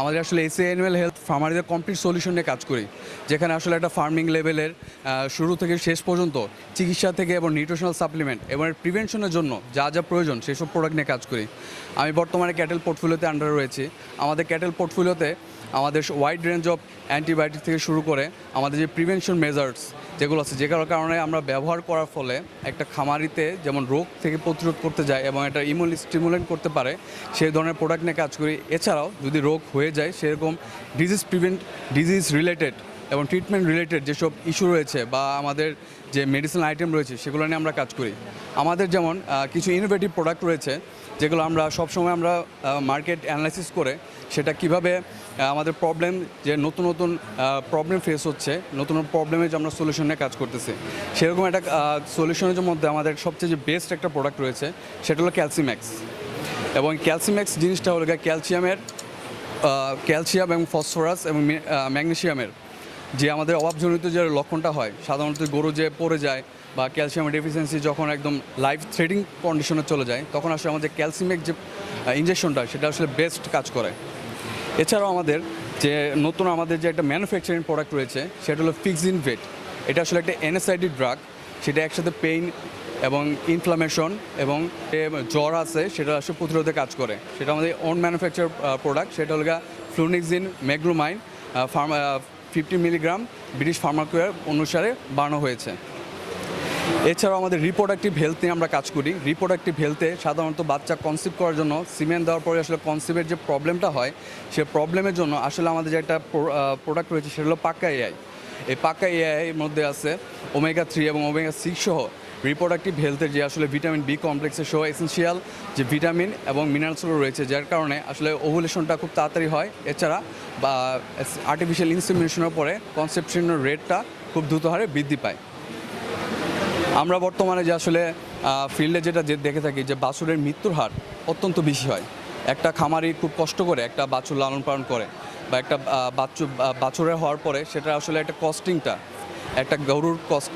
আমাদের আসলে AC animal health ফার্মারিদের কমপ্লিট সলিউশন নিয়ে কাজ করি। যেখানে আসলে একটা ফার্মিং লেভেলের শুরু থেকে শেষ পর্যন্ত চিকিৎসা থেকে এবং নিউট্রিশনাল সাপ্লিমেন্ট এবং প্রিভেনশনের জন্য যা যা প্রয়োজন সেসব প্রোডাক্ট নিয়ে কাজ করি। আমি বর্তমানে ক্যাটেল পোর্টফোলিওতে আন্ডার রয়েছি। আমাদের ক্যাটেল পোর্টফোলিওতে আমাদের ওয়াইড রেঞ্জ অফ অ্যান্টিবায়োটিক থেকে শুরু করে আমাদের যে প্রিভেনশন মেজার্স যেগুলো আছে, যে কারণে আমরা ব্যবহার করার ফলে একটা খামারিতে যেমন রোগ থেকে প্রতিরোধ করতে যায় এবং এটা ইমিউন স্টিমুলেন্ট করতে পারে, সেই ধরনের প্রোডাক্ট নিয়ে কাজ করি। এছাড়াও যদি রোগ হয়ে যায়, সেরকম ডিজিজ প্রিভেন্ট ডিজিজ রিলেটেড এবং ট্রিটমেন্ট রিলেটেড যেসব ইস্যু রয়েছে বা আমাদের যে মেডিসিন আইটেম রয়েছে সেগুলো নিয়ে আমরা কাজ করি। আমাদের যেমন কিছু ইনোভেটিভ প্রোডাক্ট রয়েছে যেগুলো আমরা সবসময় আমরা মার্কেট অ্যানালাইসিস করে সেটা কীভাবে আমাদের প্রবলেম যে নতুন নতুন প্রবলেম ফেস হচ্ছে নতুন নতুন প্রবলেমে যে আমরা সলিউশন কাজ করতেছি। সেরকম একটা সলিউশনের মধ্যে আমাদের সবচেয়ে যে বেস্ট একটা প্রোডাক্ট রয়েছে সেটা হলো ক্যালসিম্যাক্স এবং ক্যালসিম্যাক্স জিনিসটা হলো ক্যালসিয়ামের ক্যালসিয়াম এবং ফসফরাস এবং মে- আহ, ম্যাগনেসিয়ামের যে আমাদের অভাবজনিত যে লক্ষণটা হয়, সাধারণত গরু যে পড়ে যায় বা ক্যালসিয়ামের ডেফিসিয়েন্সি যখন একদম লাইফ থ্রেডিং কন্ডিশনে চলে যায়, তখন আসলে আমাদের ক্যালসিয়ামের যে ইঞ্জেকশনটা সেটা আসলে বেস্ট কাজ করে। এছাড়াও আমাদের যে নতুন আমাদের যে একটা ম্যানুফ্যাকচারিং প্রোডাক্ট রয়েছে, সেটা হলো ফিক্সিন ভেট এটা আসলে একটা এনএসআইডি ড্রাগ সেটা একসাথে পেইন এবং ইনফ্লামেশন এবং জ্বর আছে, সেটা আসলে প্রতিরোধে কাজ করে। সেটা আমাদের ওন ম্যানুফ্যাকচার প্রোডাক্ট সেটা হলো flunixin meglumine pharma fifty milligram British ফার্মাকুয়ার অনুসারে বানানো হয়েছে। এছাড়াও আমাদের রিপ্রোডাক্টিভ হেলথ নিয়ে আমরা কাজ করি। রিপ্রোডাক্টিভ হেলথে সাধারণত বাচ্চা কনসিভ করার জন্য সিমেন্ট দেওয়ার পরে আসলে কনসিভের যে প্রবলেমটা হয়, সে প্রবলেমের জন্য আসলে আমাদের যে একটা প্রোডাক্ট রয়েছে, সেটা হলো পাক্কা এআই এই পাক্কা এআইয়ের মধ্যে আছে ওমেগা থ্রি এবং ওমেগা সিক্স সহ রিপ্রোডাক্টিভ হেলথের যে আসলে ভিটামিন বি কমপ্লেক্সের সহ এসেন্সিয়াল যে ভিটামিন এবং মিনারেলসগুলো রয়েছে, যার কারণে আসলে ওভুলেশনটা খুব তাড়াতাড়ি হয়। এছাড়া বা আর্টিফিশিয়াল ইনসিমিনেশনের পরে কনসেপশনের রেটটা খুব দ্রুত হারে বৃদ্ধি পায়। আমরা বর্তমানে যে আসলে ফিল্ডে যেটা যে দেখে থাকি যে বাছুরের মৃত্যুর হার অত্যন্ত বেশি হয়। একটা খামারি খুব কষ্ট করে একটা বাছুর লালন পালন করে বা একটা বাচ্চু বাছুরের হওয়ার পরে সেটা আসলে একটা কস্টিংটা একটা গরুর কস্ট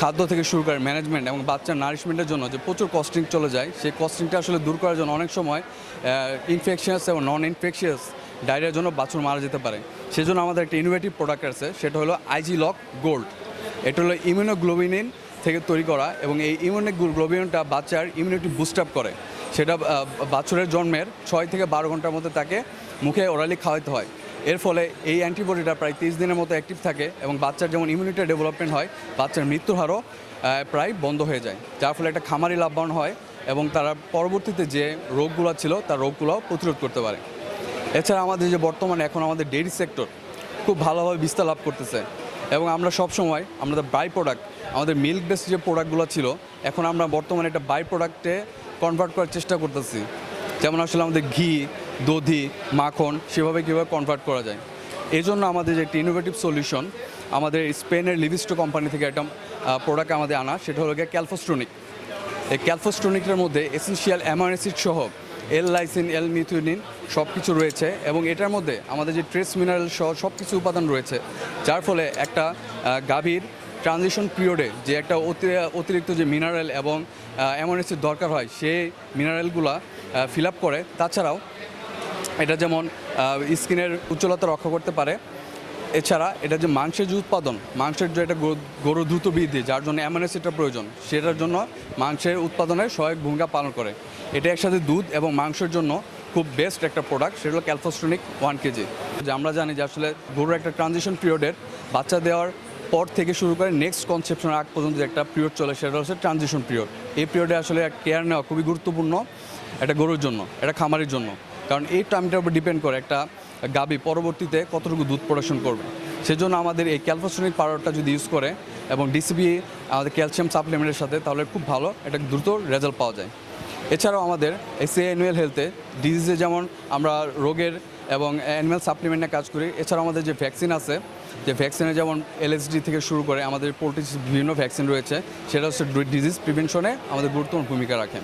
খাদ্য থেকে শুরু করে ম্যানেজমেন্ট এবং বাচ্চার নারিশমেন্টের জন্য যে প্রচুর কস্টিং চলে যায়, সেই কস্টিংটা আসলে দূর করার জন্য অনেক সময় ইনফেকশিয়াস এবং নন ইনফেকশিয়াস ডায়রিয়ার জন্য বাছুর মারা যেতে পারে। সেজন্য আমাদের একটা ইনোভেটিভ প্রোডাক্ট আছে, সেটা হলো আইজি লক গোল্ড এটা হলো ইমিউনোগ্লোবিনিন থেকে তৈরি করা এবং এই ইমিউনোগ্লোবিনটা বাচ্চার ইমিউনিটি বুস্ট আপ করে। সেটা বাছুরের জন্মের ছয় থেকে বারো ঘণ্টার মধ্যে তাকে মুখে ওরালি খাওয়াতে হয়। এর ফলে এই অ্যান্টিবডিটা প্রায় তিরিশ দিনের মতো অ্যাক্টিভ থাকে এবং বাচ্চার যেমন ইমিউনিটি ডেভেলপমেন্ট হয়, বাচ্চার মৃত্যুর হারও প্রায় বন্ধ হয়ে যায়, যার ফলে একটা খামারি লাভবান হয় এবং তারা পরবর্তীতে যে রোগগুলো ছিল, তার রোগগুলো প্রতিরোধ করতে পারে। এছাড়া আমাদের যে বর্তমানে এখন আমাদের ডেইরি সেক্টর খুব ভালোভাবে বিস্তার লাভ করতেছে এবং আমরা সব সময় আমাদের বাই প্রোডাক্ট আমাদের মিল্ক বেসড যে প্রোডাক্টগুলো ছিল, এখন আমরা বর্তমানে একটা বাই প্রোডাক্টে কনভার্ট করার চেষ্টা করতেছি। যেমন আসলে আমাদের ঘি দধি, মাখন সেভাবে কীভাবে কনভার্ট করা যায়। এই জন্য আমাদের যে একটা ইনোভেটিভ সলিউশন আমাদের স্পেনের লিভিস্টো কোম্পানি থেকে একটা প্রোডাক্ট আমাদের আনা, সেটা হলো গিয়ে ক্যালফোস্ট্রনিক। এই ক্যালফোস্টোনিকের মধ্যে এসেন্সিয়াল অ্যামাইনো সহ এল লাইসিন এল মিথিউনিন সব কিছু রয়েছে এবং এটার মধ্যে আমাদের যে ট্রেস মিনারেল সহ সব কিছু উপাদান রয়েছে, যার ফলে একটা গাভীর ট্রানজিশন পিরিয়ডে যে একটা অতি- অতিরিক্ত যে মিনারেল এবং অ্যামাইনো অ্যাসিড দরকার হয়, সেই মিনারেলগুলা ফিল আপ করে। তাছাড়াও এটা যেমন স্কিনের উজ্জ্বলতা রক্ষা করতে পারে। এছাড়া এটা যে মাংসের যে উৎপাদন, মাংসের যে একটা গরু- দ্রুত বৃদ্ধি, যার জন্য অ্যামাইনোসিডটা প্রয়োজন, সেটার জন্য মাংসের উৎপাদনে সহায়ক ভূমিকা পালন করে। এটা একসাথে দুধ এবং মাংসের জন্য খুব বেস্ট একটা প্রোডাক্ট সেটা হলো ক্যালফোস্ট্রনিক ওয়ান কেজি যে আমরা জানি যে আসলে গরুর একটা ট্রানজিশন পিরিয়ডের বাচ্চা দেওয়ার পর থেকে শুরু করে নেক্সট কনসেপশনের আগ পর্যন্ত যে একটা পিরিয়ড চলে, সেটা হচ্ছে ট্রানজিশন পিরিয়ড এই পিরিয়ডে আসলে কেয়ার নেওয়া খুবই গুরুত্বপূর্ণ একটা গরুর জন্য এটা খামারের জন্য। কারণ এই টাইমটার উপর ডিপেন্ড করে একটা গাবি পরবর্তীতে কতটুকু দুধ প্রোডাকশন করবে। সেজন্য আমাদের এই ক্যালফোসনিক পাউডারটা যদি ইউজ করে এবং ডিসিবি আমাদের ক্যালসিয়াম সাপ্লিমেন্টের সাথে, তাহলে খুব ভালো একটা দ্রুত রেজাল্ট পাওয়া যায়। এছাড়াও আমাদের এসি অ্যানুয়াল হেলথে ডিজিজে যেমন আমরা রোগের এবং অ্যানিম্যাল সাপ্লিমেন্টে কাজ করি, এছাড়াও আমাদের যে ভ্যাকসিন আছে, যে ভ্যাকসিনে যেমন এলএসডি থেকে শুরু করে আমাদের পোলট্রি বিভিন্ন ভ্যাকসিন রয়েছে, সেটা হচ্ছে ডিজিজ প্রিভেনশনে আমাদের গুরুত্বপূর্ণ ভূমিকা রাখে।